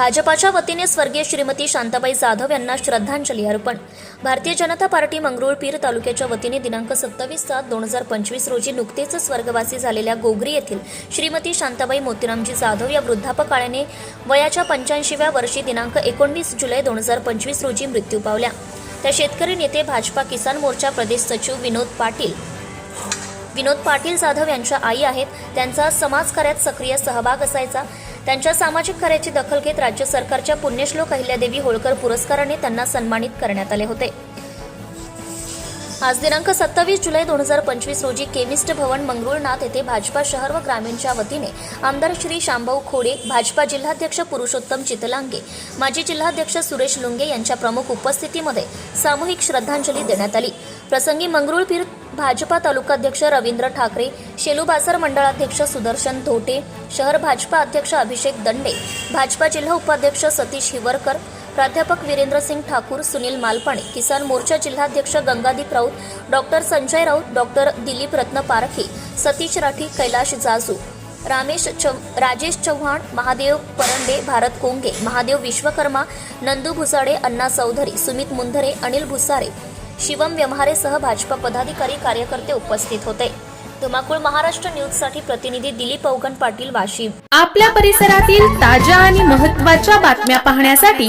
भाजपाच्या वतीने स्वर्गीय श्रीमती शांताबाई जाधव यांना श्रद्धांजली अर्पण. भारतीय जनता पार्टी मंगरुळपीर तालुक्याच्या वतीने दिनांक सत्तावीस सात दोन हजार पंचवीस रोजी नुकतेच स्वर्गवासी झालेल्या गोगरी येथील श्रीमती शांताबाई मोतीरामजी जाधव या वृद्धापकाळाने वयाच्या पंच्याऐंशीव्या वर्षी दिनांक एकोणवीस जुलै दोन हजार पंचवीस रोजी मृत्यू पावल्या. त्या शेतकरी नेते भाजपा किसान मोर्चा प्रदेश सचिव विनोद पाटील. विनोद पाटील जाधव यांच्या आई आहेत. त्यांचा समाजकार्यात सक्रिय सहभाग असायचा. त्यांच्या सामाजिक कार्याची दखल घेत राज्य सरकारच्या पुण्यश्लोक अहिल्यादेवी होळकर पुरस्काराने त्यांना सन्मानित करण्यात आले होते. आज दिनांक सत्तावीस जुलै दोन हजार पंचवीस रोजी केमिस्ट भवन मंगरुळनाथ येथे भाजपा शहर व ग्रामीणच्या वतीने आमदार श्री शांभाऊ खोडे भाजपा जिल्हाध्यक्ष पुरुषोत्तम चितलांगे माजी जिल्हाध्यक्ष सुरेश लुंगे यांच्या प्रमुख उपस्थितीमध्ये सामूहिक श्रद्धांजली देण्यात आली. प्रसंगी मंगरुळपीर भाजपा तालुकाध्यक्ष रवींद्र ठाकरे शेलू बाजार मंडळाध्यक्ष सुदर्शन धोटे शहर भाजपा अध्यक्ष अभिषेक दंडे भाजपा जिल्हा उपाध्यक्ष सतीश हिवरकर प्राध्यापक वीरेंद्रसिंग ठाकूर सुनील मालपाणे किसान मोर्चा जिल्हाध्यक्ष गंगादीप राऊत डॉक्टर संजय राऊत डॉक्टर दिलीप रत्न पारखे सतीश राठी कैलाश जाजू रामेश चौ राजेश चव्हाण महादेव परंडे भारत कोंगे महादेव विश्वकर्मा नंदू भुसाडे अण्णा चौधरी सुमित मुंधरे अनिल भुसारे शिवम व्यवहारेसह भाजपा पदाधिकारी कार्यकर्ते उपस्थित होते. धुमाकूळ महाराष्ट्र न्यूजसाठी प्रतिनिधी दिलीप अवगण पाटील वाशिम. आपल्या परिसरातील ताज्या आणि महत्त्वाच्या बातम्या पाहण्यासाठी